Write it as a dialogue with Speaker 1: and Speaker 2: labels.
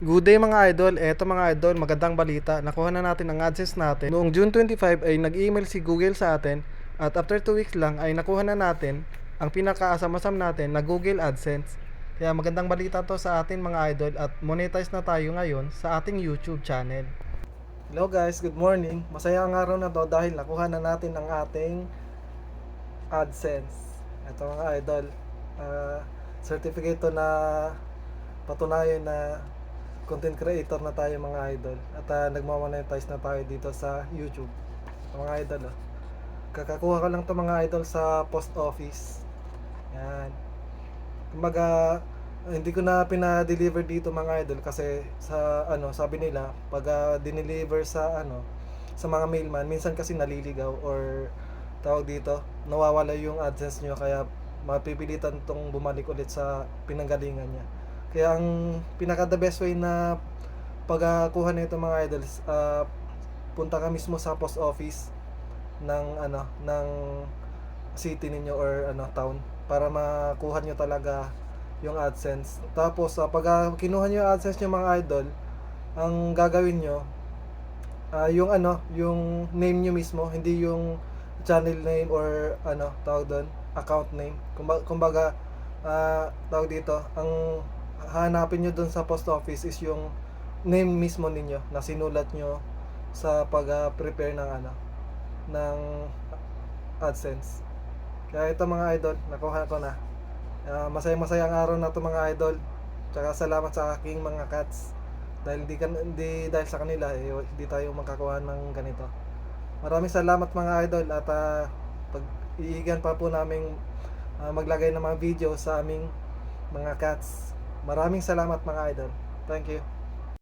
Speaker 1: Good day mga idol. Eto mga idol, magandang balita. Nakuha na natin ang AdSense natin. Noong June 25 ay nag-email si Google sa atin at after 2 weeks lang ay nakuha na natin ang pinakaasam-asam natin na Google AdSense. Kaya magandang balita to sa atin mga idol at monetize na tayo ngayon sa ating YouTube channel. Hello guys, good morning. Masaya ang araw na to dahil nakuha na natin ang ating AdSense. Ito mga idol, ah, certificate to na patunayan na content creator na tayo mga idol. At uh, nagmamonetize na tayo dito sa YouTube. Mga idol oh. kakakuha ko lang to mga idol sa post office. Yan. Kumbaga hindi ko na pina-deliver dito mga idol kasi sa ano sabi nila pag ah, dineliver sa ano sa mga mailman minsan kasi naliligaw or tawag dito nawawala yung AdSense nyo kaya mapipilitan tong bumalik ulit sa pinanggalingan niya kaya ang pinaka the best way na pagkuha nito mga idols, ah, punta ka mismo sa post office ng ano ng city ninyo or ano town para makuha nyo talaga yung AdSense. Tapos ah, pag ah, kinuha nyo yung AdSense nyo mga idol, ang gagawin nyo ah, yung ano, yung name nyo mismo, hindi yung channel name or ano, tawag doon, account name. Kumbaga, kumbaga ah, tawag dito, ang hanapin nyo doon sa post office is yung name mismo ninyo na sinulat nyo sa pag-prepare ng ano ng AdSense. Kaya ito mga idol, nakuha ko na. Ah, masaya-masaya ang araw na to mga idol. Tsaka salamat sa aking mga cats. Dahil di, kan, di dahil sa kanila, eh, hindi tayo makakuha ng ganito. Maraming salamat mga idol at ah, pag iigan pa po namin ah, maglagay ng mga video sa aming mga cats. Maraming salamat mga idol. Thank you.